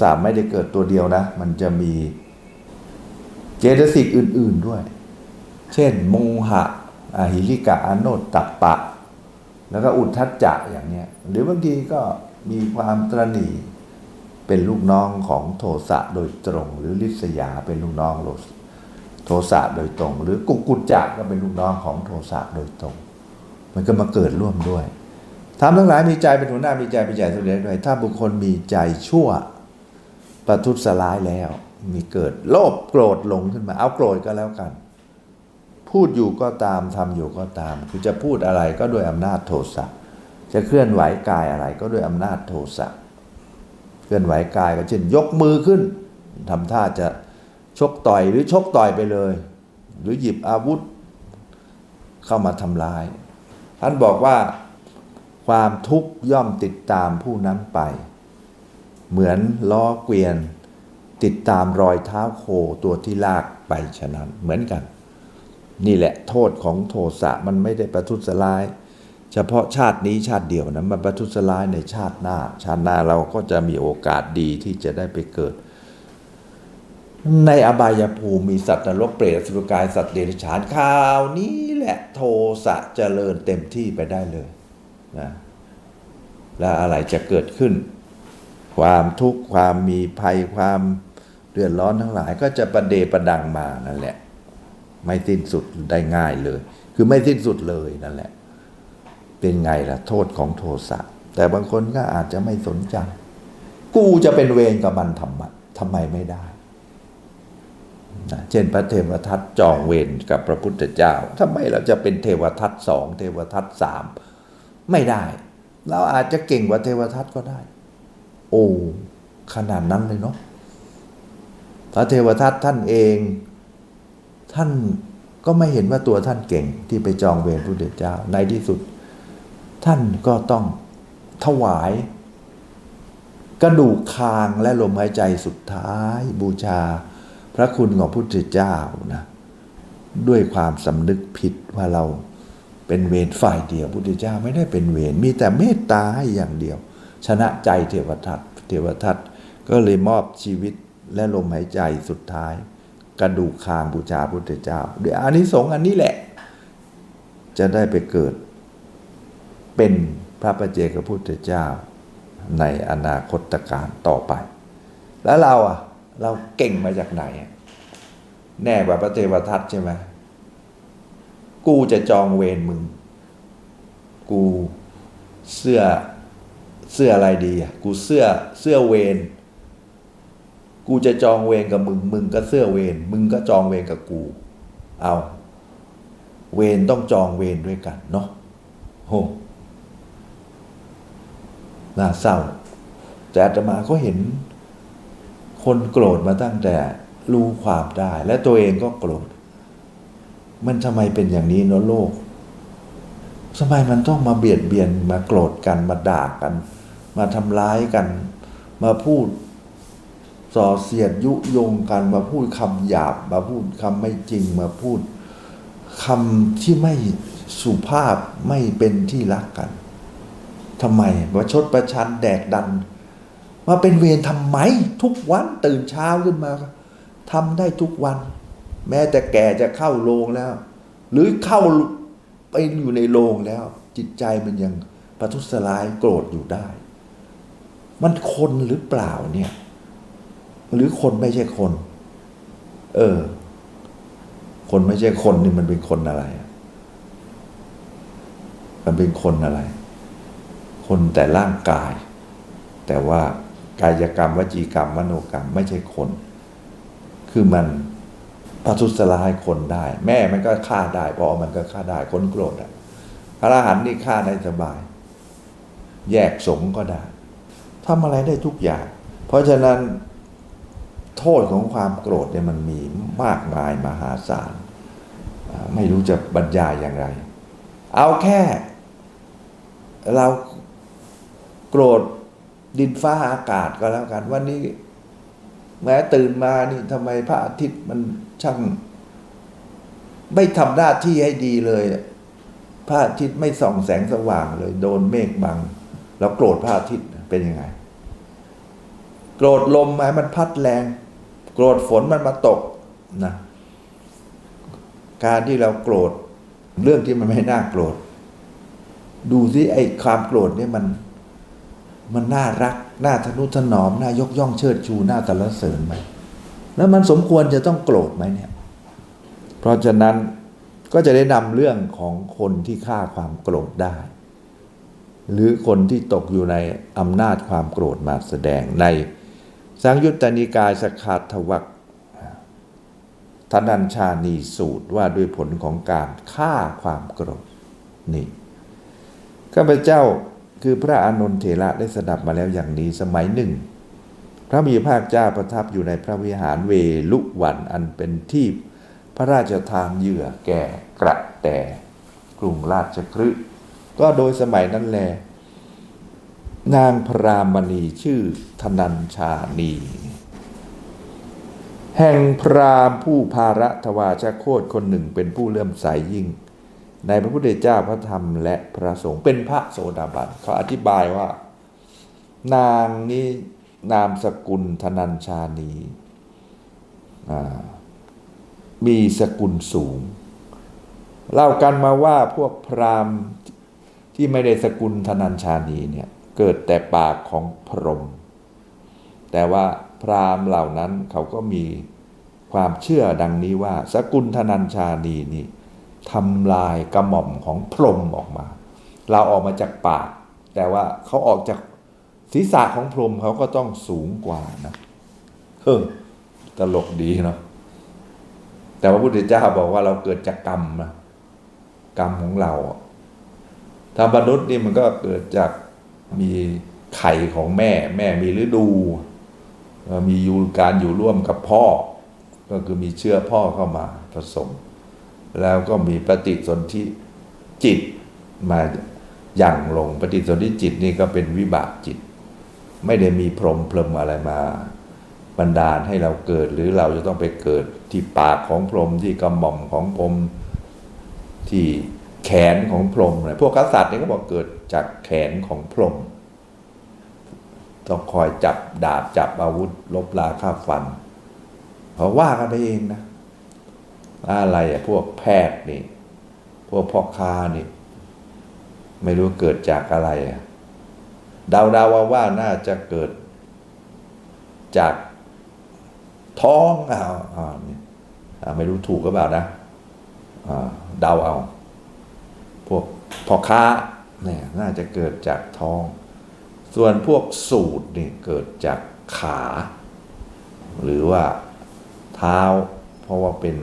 สะไม่ได้เกิดตัวเดียวนะ มันจะมีเจตสิกอื่น ๆด้วย เช่นโมหะอหิริกะอโนตตัปปะ แล้วก็อุทธัจจะอย่างเนี้ย หรือบางทีก็มีความตรณีเป็นลูกน้องของโทสะโดยตรง หรือลิษยาเป็นลูกน้องโลสโทสะโดยตรง หรือกุกุจจะก็เป็นลูกน้องของโทสะโดยตรง มันก็มาเกิดร่วมด้วยทำทั้งหลายมีใจเป็นหัวหน้ามีใจเป็นใหญ่สุดเลยด้วยถ้าบุคคลมีใจชั่ว ประทุษร้ายแล้ว มีเกิดโลภโกรธหลงขึ้นมา เอาโกรธก็แล้วกัน พูดอยู่ก็ตามทำอยู่ก็ตาม คือจะพูดอะไรก็ด้วยอำนาจโทสะจะเคลื่อนไหวกายอะไรก็ด้วยอำนาจโทสะเคลื่อนไหวกายก็เช่นยกมือขึ้นทำท่าจะชกต่อยหรือชกต่อยไปเลย หรือหยิบอาวุธ เข้ามาทำร้าย ท่านบอกว่าความทุกข์ย่อมติดตามผู้นั้นไป เหมือนล้อเกวียน ติดตามรอยเท้าโคตัวที่ลากไปฉะนั้นเหมือนกัน นี่แหละโทษของโทสะมันไม่ได้ประทุษร้าย เฉพาะชาตินี้ชาติเดียวนะมันประทุษร้ายในชาติหน้า ชาติหน้าเราก็จะมีโอกาสดีที่จะได้ไปเกิดในอบายภูมิมีสัตว์นรกเปรตสุรกายสัตว์เดรัจฉานข่าวนี้แหละโทสะเจริญเต็มที่ไปได้เลยนะแล้วอะไรจะเกิดขึ้น ความทุกข์ความมีภัยความเดือดร้อนทั้งหลาย ก็จะประเดประดังมานั่นแหละ ไม่สิ้นสุดได้ง่ายเลย คือไม่สิ้นสุดเลยนั่นแหละ เป็นไงล่ะ โทษของโทสะแต่บางคนก็อาจจะไม่สนใจ กูจะเป็นเวรกับมันทำไมทำไมไม่ได้นะเช่นพระเทวทัตจองเวรกับพระพุทธเจ้าทำไมเราจะเป็นเทวทัตสองเทวทัตสามไม่ได้ เราอาจจะเก่งกว่าเทวทัตก็ได้ โอ้ขนาดนั้นเลยเนาะพระเทวทัตท่านเอง ท่านก็ไม่เห็นว่าตัวท่านเก่งที่ไปจองเวรพระพุทธเจ้าในที่สุด ท่านก็ต้องถวาย กระดูกคางและลมหายใจสุดท้ายบูชาพระคุณของพระพุทธเจ้านะด้วยความสำนึกผิดว่าเราเป็นเวรฝ่ายเดียวพุทธเจ้าไม่ได้เป็นเวรมีแต่เมตตาให้อย่างเดียว ชนะใจเทวทัตเทวทัตก็เลยมอบชีวิตและลมหายใจสุดท้าย กระดูกคางบูชาพุทธเจ้าเดี๋ยอานิสงส์อันนี้แหละ จะได้ไปเกิด เป็นพระประเจกพุทธเจ้า ในอนาคตการต่อไป แล้วเราอะ เราเก่งมาจากไหน แน่กว่าพระเทวทัตใช่ไหมกูจะจองเวรมึง กูเสื้อ เสื้ออะไรดีอะกูเสื้อเสื้อเวรกูจะจองเวรกับมึง มึงก็เสื้อเวรมึงก็จองเวรกับกู เอา เวรต้องจองเวรด้วยกันเนาะโหน่าเศร้า แต่อาตมาก็เห็น คนโกรธมาตั้งแต่รู้ความได้ และตัวเองก็โกรธ มันทำไมเป็นอย่างนี้เนาะโลกทำไมมันต้องมาเบียดเบียนมาโกรธกันมาด่ากัน มาทำร้ายกัน มาพูดส่อเสียดยุยงกัน มาพูดคำหยาบ มาพูดคำไม่จริง มาพูดคำที่ไม่สุภาพไม่เป็นที่รักกันทำไมประชดประชันแดกดัน มาเป็นเวรทำไม ทุกวันตื่นเช้าขึ้นมาทำได้ทุกวัน แม้แต่แก่จะเข้าโรงแล้ว หรือเข้าไปอยู่ในโรงแล้ว จิตใจมันยังประทุษร้ายโกรธอยู่ได้ มันคนหรือเปล่าเนี่ย หรือคนไม่ใช่คน เออ คนไม่ใช่คนนี่มันเป็นคนอะไร มันเป็นคนอะไร คนแต่ร่างกาย แต่ว่ากายกรรมวจีกรรม มโนกรรมไม่ใช่คน คือมันประทุษร้ายคนได้ แม่มันก็ฆ่าได้พอมันก็ฆ่าได้คนโกรธอะพระอรหันต์นี่ฆ่าได้สบาย แยกสงก็ได้ ทำอะไรได้ทุกอย่าง เพราะฉะนั้นโทษของความโกรธเนี่ยมันมีมากมายมหาศาล ไม่รู้จะบรรยายอย่างไร เอาแค่ เราโกรธดินฟ้าอากาศก็แล้วกัน วันนี้ แม้ตื่นมานี่ทำไมพระอาทิตย์มันช่าง ไม่ทำหน้าที่ให้ดีเลยพระอาทิตย์ไม่ส่องแสงสว่างเลย โดนเมฆบังเราโกรธพระอาทิตย์ เป็นยังไง โกรธลมให้มันพัดแรง โกรธฝนมันมาตกนะการที่เราโกรธเรื่องที่มันไม่น่าโกรธ ดูสิไอ้ความโกรธเนี่ยมัน มันน่ารัก น่าทนุถนอม น่ายกย่องเชิดชูน่าสรรเสริญไหมแล้วมันสมควรจะต้องโกรธไหมเนี่ย เพราะฉะนั้นก็จะได้นำเรื่องของคนที่ฆ่าความโกรธได้ หรือคนที่ตกอยู่ในอำนาจความโกรธมาแสดงในสังยุตตนิกายสขาทวักทนัญชานีสูตรว่าด้วยผลของการฆ่าความโกรธนี่ข้าพเจ้าคือพระอานนทเถระได้สดับมาแล้วอย่างนี้สมัยหนึ่ง พระมีภาคเจ้าประทับอยู่ในพระวิหารเวลุวันอันเป็นที่พระราชทานเหยื่อแก่กระแตกรุงราชคฤห์ ก็โดยสมัยนั้นแล นางพรามณีชื่อธนัญชานี แห่งพรามผู้ภาระทวาชโคตคนหนึ่งเป็นผู้เลื่อมใสยิ่ง ในพระพุทธเจ้าพระธรรมและพระสงฆ์เป็นพระโสดาบันเขาอธิบายว่า นางนี้นามสกุลธนัญชานีมีสกุลสูง เล่ากันมาว่าพวกพราหมณ์ ที่ไม่ได้สกุลธนัญชานีเนี่ยเกิดแต่ปากของพรหมแต่ว่าพราหมณ์เหล่านั้นเขาก็มีความเชื่อดังนี้ว่า สกุลธนัญชานีนี่ทำลายกระหม่อมของพรหมออกมา เราออกมาจากปาก แต่ว่าเขาออกจากศีรษะของพรหมเขาก็ต้องสูงกว่านะเฮ้อตลกดีเนาะแต่ว่าพระพุทธเจ้าบอกว่าเราเกิดจากกรรมนะกรรมของเรา ถ้ามนุษย์นี่มันก็เกิดจากมีไข่ของแม่ แม่มีฤดู มีอยู่การอยู่ร่วมกับพ่อ ก็คือมีเชื้อพ่อเข้ามาผสม แล้วก็มีปฏิสนธิจิตมาหยั่งลงปฏิสนธิจิตนี่ก็เป็นวิบากจิต ไม่ได้มีพรหมเพลิมอะไรมาบันดาลให้เราเกิด หรือเราจะต้องไปเกิดที่ปากของพรหมที่กระหม่อมของพรหมที่ แขนของพรหมนะพวกกษัตริย์เนี่ยก็บอกเกิดจากแขนของพรหมต้องคอยจับดาบจับอาวุธ ลบลาฆ่าฟันเขาว่ากันไปเองนะอะไรอะพวกแพทย์นี่ พวกพ่อค้านี่ ไม่รู้เกิดจากอะไรอะเดาๆว่าว่าน่าจะเกิดจากท้องอ่าอ่านี่อ่าไม่รู้ถูกก็เปล่านะอ่าเดาเอา วกพ่อค้าเนี่ยน่าจะเกิดจากท้อง ส่วนพวกสูตรนี่เกิดจากขา หรือว่าเท้า เพราะว่าเป็น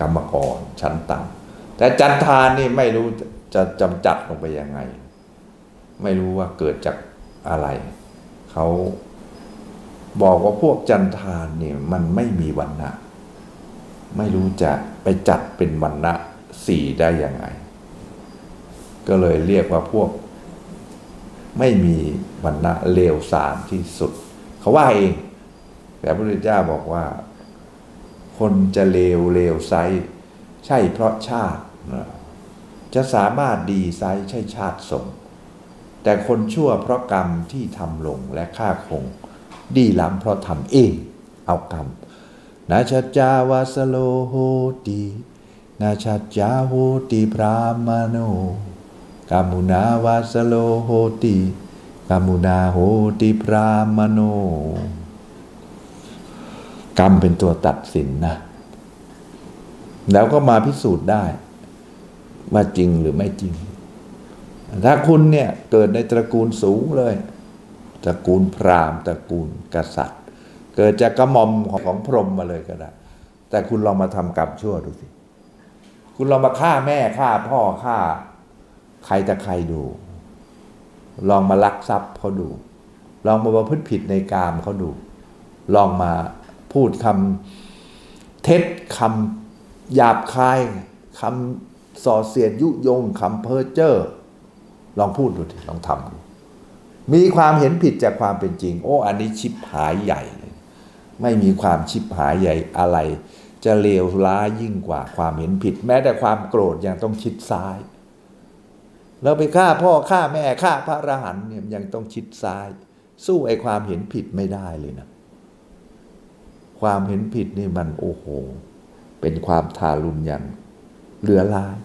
กรรมกรชั้นต่ำแต่จันทานนี่ไม่รู้จะจำจัดลงไปยังไง ไม่รู้ว่าเกิดจากอะไร เขาบอกว่าพวกจันทานเนี่ยมันไม่มีวันนะไม่รู้จะไปจัดเป็นวันนะสี่ได้ยังไง ก็เลยเรียกว่าพวก ไม่มีวันนะเลวสามที่สุด เขาว่าเอง แต่พระพุทธเจ้าบอกว่า คนจะเลวเลวไซใช่เพราะชาติ จะสามารถดีไซใช่ชาติสงแต่คนชั่วเพราะกรรมที่ทำลงและฆ่าคง ดีล้ำเพราะทำเอง เอากรรมนาชัจจาวาสโลโหติ นาชัจจาโหติพรามโน กามุนาวาสโลโหติกามุนาโหติพรามโน กรรมเป็นตัวตัดสินนะ แล้วก็มาพิสูจน์ได้ ว่าจริงหรือไม่จริง ถ้าคุณเนี่ย เกิดในตระกูลสูงเลย ตระกูลพราหมณ์ตระกูลกษัตริย์ เกิดจากกระหม่อมของพรหมมาเลยก็ได้ แต่คุณลองมาทำกรรมชั่วดูสิ คุณลองมาฆ่าแม่ฆ่าพ่อฆ่า ใครจะใครดู ลองมาลักทรัพย์เขาดู ลองมาประพฤติผิดในกามเขาดู ลองมาพูดคำเท็จคำหยาบคายคำส่อเสียดยุยงคำเพ้อเจ้อลองพูดดูลองทำดูมีความเห็นผิดจากความเป็นจริง โอ้ อันนี้ชิบหายใหญ่เลยไม่มีความชิบหายใหญ่อะไร จะเลวร้ายยิ่งกว่าความเห็นผิด แม้แต่ความโกรธยังต้องชิดซ้าย เราไปฆ่าพ่อฆ่าแม่ฆ่าพระอรหันต์เนี่ยยังต้องชิดซ้าย สู้ไอ้ความเห็นผิดไม่ได้เลยนะ ความเห็นผิดนี่มันโอ้โห เป็นความทารุณอย่างเหลือลาย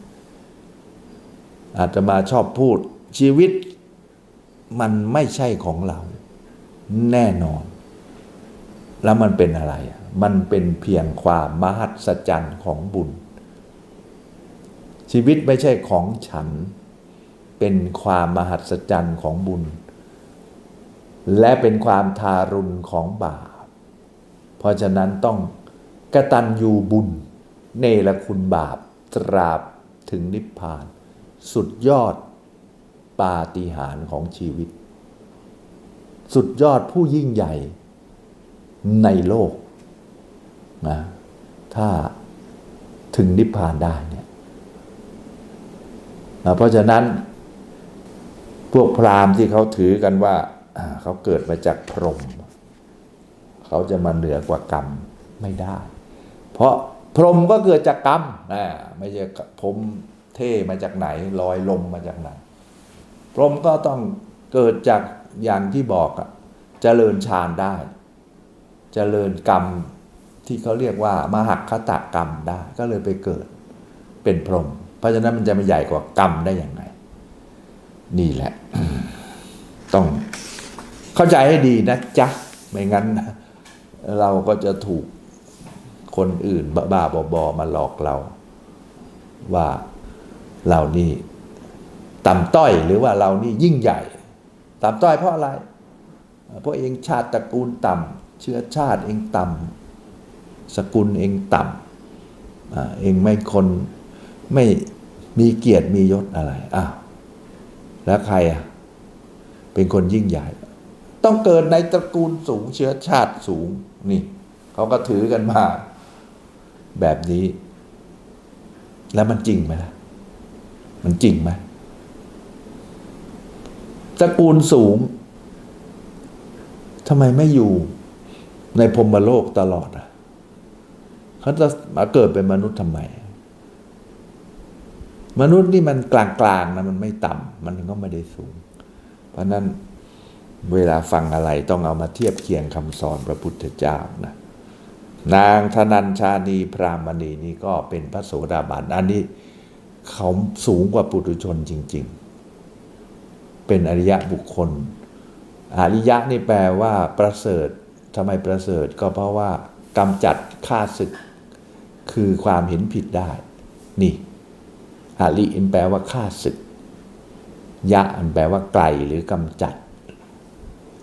อาจจะมาชอบพูดชีวิตมันไม่ใช่ของเรา แน่นอน แล้วมันเป็นอะไร มันเป็นเพียงความมหัศจรรย์ของบุญ ชีวิตไม่ใช่ของฉัน เป็นความมหัศจรรย์ของบุญ และเป็นความทารุณของบาป เพราะฉะนั้นต้องกตัญญูบุญเนรคุณบาปตราบถึงนิพพาน สุดยอดปาฏิหาริย์ของชีวิต สุดยอดผู้ยิ่งใหญ่ในโลกนะถ้าถึงนิพพานได้เนี่ยนะเพราะฉะนั้น พวกพราหมณ์ที่เขาถือกันว่าเขาเกิดมาจากพรหมเขาจะมาเหนือกว่ากรรมไม่ได้ เพราะพรหมก็เกิดจากกรรมอ่าไม่ใช่ผมเท่มาจากไหนลอยลมมาจากไหนพรหมก็ต้องเกิดจากอย่างที่บอกอะเจริญฌานได้เจริญกรรมที่เขาเรียกว่ามหักคตะกรรมได้ ก็เลยไปเกิดเป็นพรหมเพราะฉะนั้นมันจะมาใหญ่กว่ากรรมได้อย่างไง นี่แหละ ต้องเข้าใจให้ดีนะจ๊ะ ไม่งั้น เราก็จะถูกคนอื่นบ้าบอๆมาหลอกเรา ว่าเรานี่ต่ำต้อยหรือว่าเรานี่ยิ่งใหญ่ ต่ำต้อยเพราะอะไร เพราะเองชาติตระกูลต่ำเชื้อชาติเองต่ำสกุลเองต่ำเองไม่คนไม่มีเกียรติมียศอะไรอ้าว แล้วใครอะ เป็นคนยิ่งใหญ่ ต้องเกิดในตระกูลสูงเชื้อชาติสูงนี่เขาก็ถือกันมา แบบนี้ แล้วมันจริงไหมล่ะ มันจริงไหมตระกูลสูงทำไมไม่อยู่ในพรมโลกตลอดอะเขาจะมาเกิดเป็นมนุษย์ทำไม มนุษย์นี่มันกลางๆนะมันไม่ต่ำมันก็ไม่ได้สูง เพราะนั้นเวลาฟังอะไรต้องเอามาเทียบเคียงคำสอนพระพุทธเจ้านะนางธนัญชานีพรามณีนี่ก็เป็นพระโสดาบันอันนี้เขาสูงกว่าปุถุชนจริง ๆ เป็นอริยะบุคคล อริยะนี่แปลว่าประเสริฐทำไมประเสริฐก็เพราะว่ากำจัดข้าศึก คือความเห็นผิดได้ นี่ อาริอันแปลว่าข้าศึก ยะอันแปลว่าไกลหรือกำจัด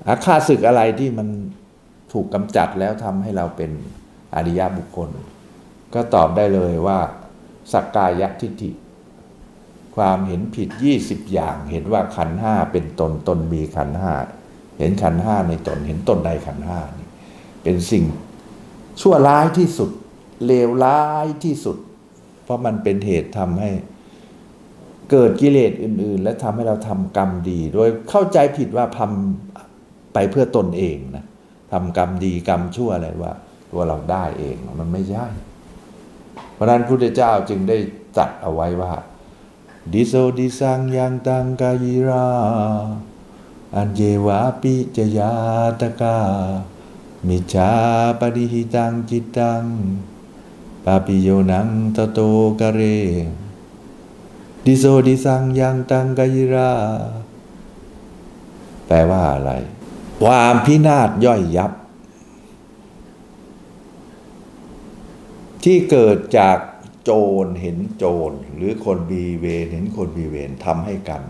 อาข้าศึกอะไรที่มันถูกกำจัดแล้วทำให้เราเป็นอริยบุคคล ก็ตอบได้เลยว่า สักกายทิฏฐิความเห็นผิดยี่สิบอย่างเห็นว่าขันห้าเป็นตนตนมีขันห้าเห็นขันห้าในตนเห็นตนในขันห้านี่เป็นสิ่งชั่วร้ายที่สุดเลวร้ายที่สุด เพราะมันเป็นเหตุทำให้ เกิดกิเลสอื่น ๆ และทำให้เราทำกรรมดี โดยเข้าใจผิดว่าทำไปเพื่อตนเองนะทำกรรมดีกรรมชั่วอะไรว่า ตัวเราได้เองมันไม่ใช่ เพราะนั้นพระพุทธเจ้าจึงได้ตรัดเอาไว้ว่า ดิโซดิสังยังตังกายิรา อันเยวาปิจยาตกา มิจาปิหิตังจิตตังปาปิโยนังตโตกะเร ดิโซดิสังยังตังกายิรา แปลว่าอะไร ความพินาศย่อยยับ ที่เกิดจากโจรเห็นโจร หรือคนมีเวรเห็นคนมีเวรทำให้กัน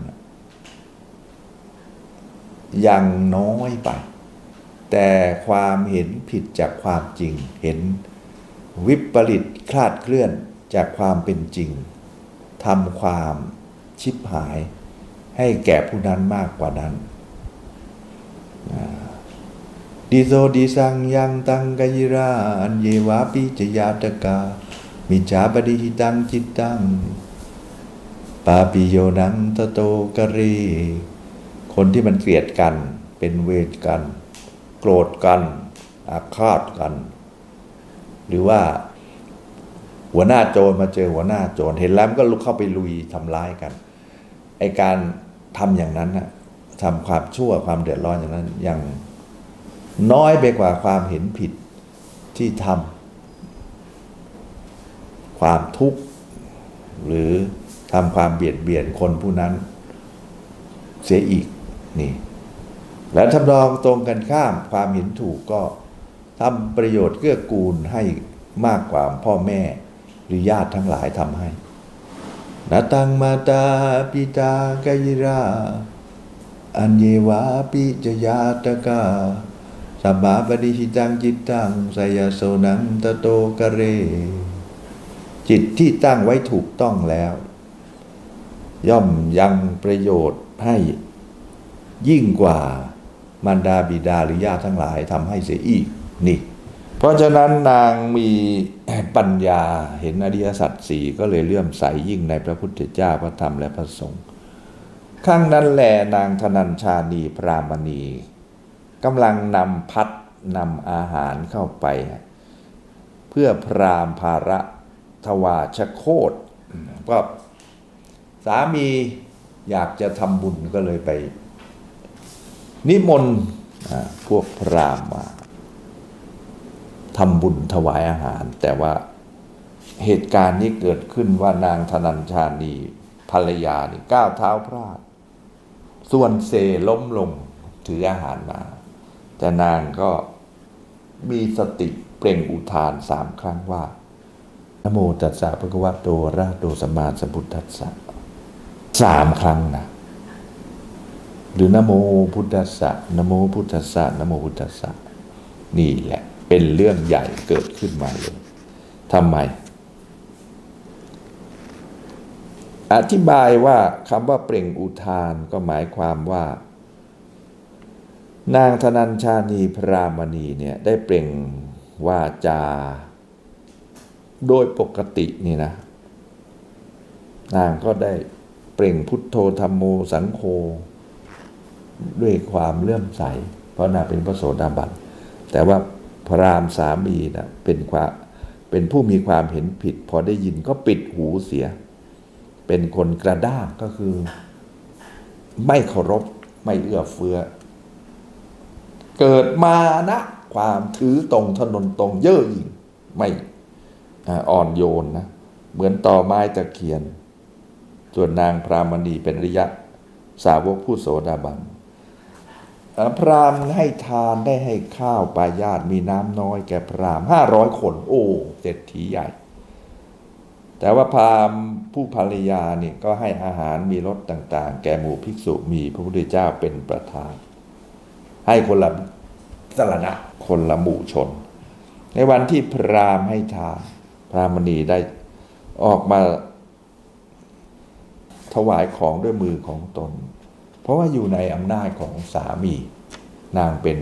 ยังน้อยไป แต่ความเห็นผิดจากความจริง เห็นวิปริตคลาดเคลื่อนจากความเป็นจริง ทำความชิบหาย ให้แก่ผู้นั้นมากกว่านั้นดิโซดิสังยังตังกยิราอันเยวาปิจยาตกา มิจฉาปฏิหิตังจิตตังปาปิโยนังตโตกะเรคนที่มันเกลียดกันเป็นเวรกัน โกรธกัน อาฆาตกัน หรือว่า หัวหน้าโจรมาเจอหัวหน้าโจรเห็นแล้วมันก็ลุกเข้าไปลุยทำร้ายกันไอการทำอย่างนั้นนะททำความชั่วความเดือดร้อนอย่างนั้นยังน้อยไปกว่าความเห็นผิดที่ทำความทุกข์หรือทำความเบียดเบียนคนผู้นั้น เสียอีกนี่ และทำนองตรงกันข้ามความเห็นถูกก็ทำประโยชน์เกื้อกูลให้มากกว่าพ่อแม่ หรือญาติทั้งหลายทำให้นาตังมาตาปิตากายราอันเยวาปิจยาตกาสัมมาปฏิชิตังจิตตังสยโสนังตโตกะเร จิตที่ตั้งไว้ถูกต้องแล้ว ย่อมยังประโยชน์ให้ยิ่งกว่ามารดาบิดาหรือญาติทั้งหลายทำให้เสียอีกนี่ เพราะฉะนั้นนางมีปัญญาเห็นอริยสัจสี่ก็เลยเลื่อมใสยิ่งในพระพุทธเจ้าพระธรรมและพระสงฆ์ข้างนั้นแหลนางธนัญชานีพรามณีกำลังนำพัดนำอาหารเข้าไป เพื่อพรามภาระทวาชโคตก็สามีอยากจะทำบุญก็เลยไป นิมนต์พวกพรามมา ทำบุญถวายอาหาร แต่ว่าเหตุการณ์นี้เกิดขึ้นว่านางธนัญชานีภรรยานี่ก้าวเท้าพลาด ส่วนเซล้มลงถืออาหารมา แต่นางก็มีสติเปล่งอุทานสามครั้งว่านะโมตัสสะภะคะวะโตระโตสัมมาสัมพุทธัสสะสามครั้งนะหรือนโมพุทธัสสะนะโมพุทธัสสะนะโมพุทธัสสะนี่แหละ เป็นเรื่องใหญ่เกิดขึ้นมาเลยทำไม อธิบายว่าคำว่าเปล่งอุทานก็หมายความว่า นางธนัญชานีพรามณีเนี่ยได้เปล่งว่าจา โดยปกตินี่นะ นางก็ได้เปล่งพุทโธธรรมโมสังโฆด้วยความเลื่อมใส เพราะนางเป็นพระโสดาบันแต่ว่า ระรามสามีนะเป็นความเป็นผู้มีความเห็นผิด พอได้ยินก็ปิดหูเสีย เป็นคนกระด้างก็คือ ไม่เคารพไม่เอื้อเฟื้อ เกิดมานะความถือตรงถนนตรงเย่อหยิ่งไม่อ่อนโยนนะเหมือนต่อไม้ตะเคียน ส่วนนางพรามณีเป็นระยะสาวกผู้โสดาบัน พรามให้ทานได้ให้ข้าวปายาตมีน้ำน้อยแก่พรามห้าร้อยคน โอ้เศรษฐีใหญ่ แต่ว่าพรามผู้ภรรยาเนี่ยก็ให้อาหารมีรสต่าง ๆ แก่หมู่ภิกษุมีพระพุทธเจ้าเป็นประธาน ให้คนละสรณะคนละหมู่ชน ในวันที่พรามให้ทาน พรามณีได้ออกมาถวายของด้วยมือของตน เพราะว่าอยู่ในอำนาจของสามี นางเป็น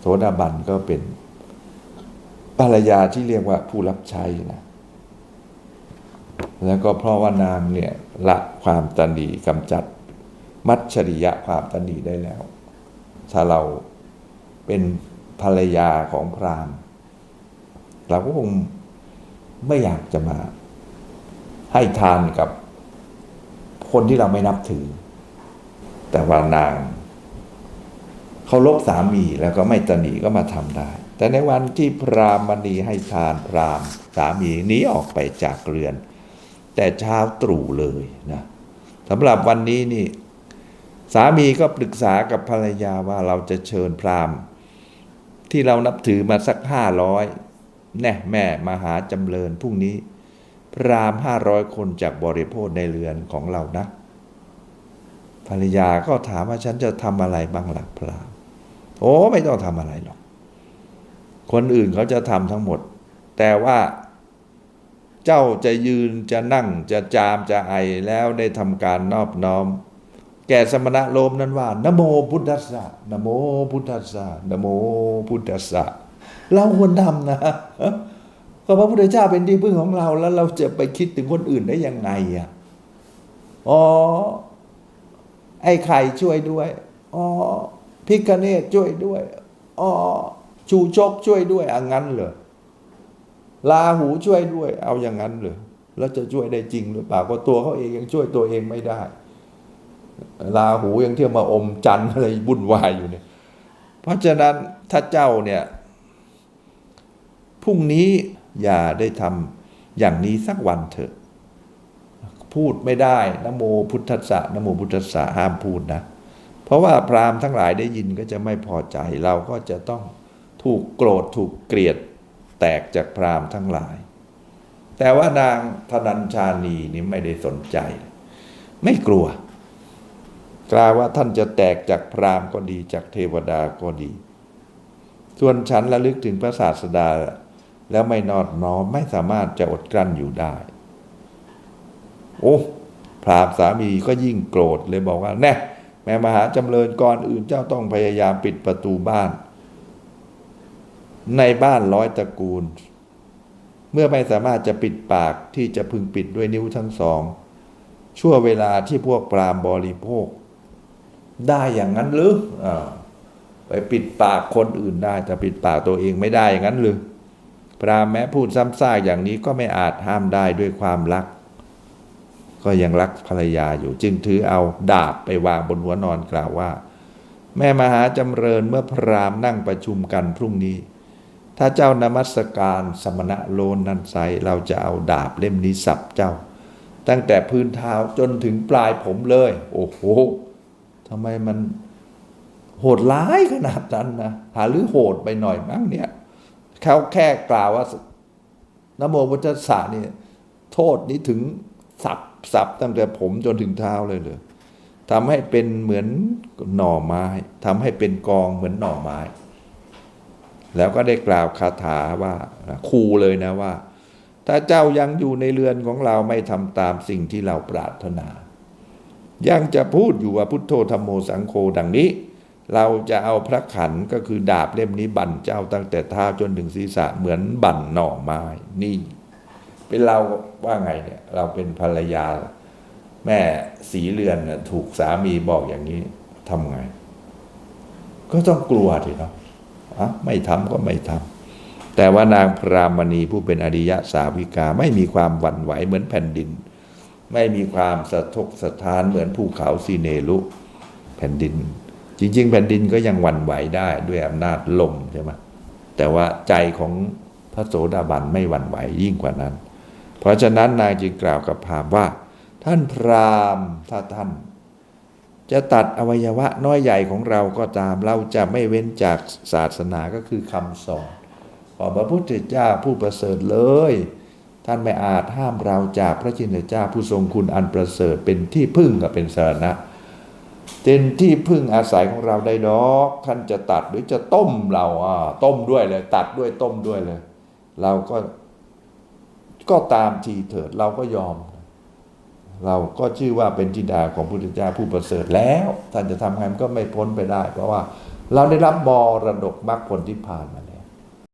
โสดาบันก็เป็นภรรยาที่เรียกว่าผู้รับใช้นะแล้วก็เพราะว่านางเนี่ยละความตันดีกำจัดมัจฉริยะความตันดีได้แล้ว ถ้าเราเป็นภรรยาของพราหมณ์ เราก็คงไม่อยากจะมาให้ทานกับคนที่เราไม่นับถือ แต่ว่านางเคารพสามีแล้วก็ไม่ตนีก็มาทำได้ แต่ในวันที่พราหมณีให้ทานพราหมสามีหนีออกไปจากเรือน แต่เช้าตรู่เลยนะสำหรับวันนี้นี่ สามีก็ปรึกษากับภรรยาว่าเราจะเชิญพราหมณ์ที่เรานับถือมาสักห้าร้อยแน่แม่มาหาจำเริญพรุ่งนี้ พราหมณ์ห้าร้อยคนจากบริโภคในเรือนของเรานะ ภรรยาก็ถามว่าฉันจะทำอะไรบ้างหลักพรามโอ้ไม่ต้องทำอะไรหรอก คนอื่นเขาจะทำทั้งหมด แต่ว่าเจ้าจะยืนจะนั่งจะจามจะไอแล้วได้ทำการนอบน้อม แก่สมณะโลมนั้นว่านโมพุทธัสสะนโมพุทธัสสะนโมพุทธัสสะเราควรทำนะก็พระพุทธเจ้าเป็นที่พึ่งของเราแล้วเราจะไปคิดถึงคนอื่นได้ยังไงอะอ๋อ ไอ้ไข่ช่วยด้วย อ๋อพิกเนตช่วยด้วย อ๋อ ชูชกช่วยด้วยอังงั้นเหรอลาหูช่วยด้วย เอาอย่างนั้นเหรอแล้วจะช่วยได้จริงหรือเปล่าก็ตัวเขาเองยังช่วยตัวเองไม่ได้ ลาหูยังเที่ยวมาอมจันอะไรวุ่นวายอยู่เนี่ย เพราะฉะนั้นถ้าเจ้าเนี่ยพรุ่งนี้อย่าได้ทำอย่างนี้สักวันเถอะ พูดไม่ได้นโมพุทธะนโมพุทธะห้ามพูดนะ เพราะว่าพราหมณ์ทั้งหลายได้ยินก็จะไม่พอใจเราก็จะต้องถูกโกรธถูกเกลียดแตกจากพราหมณ์ทั้งหลาย แต่ว่านางธนัญชานีนี่ไม่ได้สนใจ ไม่กลัว กล่าวว่าท่านจะแตกจากพราหมณ์ก็ดีจากเทวดาก็ดี ส่วนฉันระลึกถึงพระศาสดาแล้วไม่นอดน้อมไม่สามารถจะอดกลั้นอยู่ได้ โอ้พราหมณ์สามีก็ยิ่งโกรธเลยบอกว่าแน่แม่มหาจำเริญก่อนอื่นเจ้าต้องพยายามปิดประตูบ้าน ในบ้านร้อยตระกูล เมื่อไม่สามารถจะปิดปากที่จะพึงปิดด้วยนิ้วทั้งสอง ชั่วเวลาที่พวกปรามบริโภค ได้อย่างนั้นหรืออไปปิดปากคนอื่นได้ แต่ปิดปากตัวเองไม่ได้อย่างนั้นหรือพรามแม้พูดซ้ำซากอย่างนี้ก็ไม่อาจห้ามได้ด้วยความรัก ก็ยังรักภรรยาอยู่จึงถือเอาดาบไปวางบนหัวนอนกล่าวว่า แม่มหาจำเริญเมื่อพรามนั่งประชุมกันพรุ่งนี้ ถ้าเจ้านมัสการสมณะโลนนันไซเราจะเอาดาบเล่มนี้สับเจ้า ตั้งแต่พื้นเท้าจนถึงปลายผมเลย โอ้โหทำไมมันโหดร้ายขนาดนั้นนะหาหรือโหดไปหน่อยมั้งเนี่ยเขาแค่กล่าวว่านโมพุทธัสสนี่โทษนี้ถึงสับ สับตั้งแต่ผมจนถึงเท้าเลยเลยทำให้เป็นเหมือนหน่อไม้ทำให้เป็นกองเหมือนหน่อไม้ แล้วก็ได้กล่าวคาถาว่าคูเลยนะว่า ถ้าเจ้ายังอยู่ในเรือนของเราไม่ทำตามสิ่งที่เราปรารถนา ยังจะพูดอยู่ว่าพุทโธธรรมโมสังโฆดังนี้ เราจะเอาพระขันก็คือดาบเล่มนี้บั่นเจ้าตั้งแต่เท้าจนถึงศีรษะเหมือนบั่นหน่อไม้นี่ เป็นเราว่าไงเนี่ย เราเป็นภรรยา แม่สีเรือนถูกสามีบอกอย่างนี้ทำไง ก็ต้องกลัวทีเนาะอะไม่ทำก็ไม่ทำแต่ว่านางพรามณีผู้เป็นอริยะสาวิกาไม่มีความหวั่นไหวเหมือนแผ่นดิน ไม่มีความสะทกสะท้านเหมือนภูเขาซีเนรุแผ่นดิน จริง ๆ แผ่นดินก็ยังหวั่นไหวได้ด้วยอำนาจลมใช่ไหมแต่ว่าใจของพระโสดาบันไม่หวั่นไหวยิ่งกว่านั้น เพราะฉะนั้นนางจึงกล่าวกับพราหมณ์ว่า ท่านพราหมณ์ถ้าท่าน จะตัดอวัยวะน้อยใหญ่ของเราก็ตามเราจะไม่เว้นจากศาสนาก็คือคำสอนของพระพุทธเจ้าผู้ประเสริฐเลย ท่านไม่อาจห้ามเราจากพระจินเจ้าผู้ทรงคุณอันประเสริฐเป็นที่พึ่งกับเป็นสารณะเป็นที่พึ่งอาศัยของเราได้ดอกท่านจะตัดหรือจะต้มเราอ่าต้มด้วยเลย ตัดด้วยต้มด้วยเลย เราก็ ก็ตามทีเถิดเราก็ยอม เราก็ชื่อว่าเป็นธิดาของพระพุทธเจ้าผู้ประเสริฐแล้ว ท่านจะทำไงมันก็ไม่พ้นไปได้ เพราะว่าเราได้รับบรดกมรรคผลที่ผ่านมา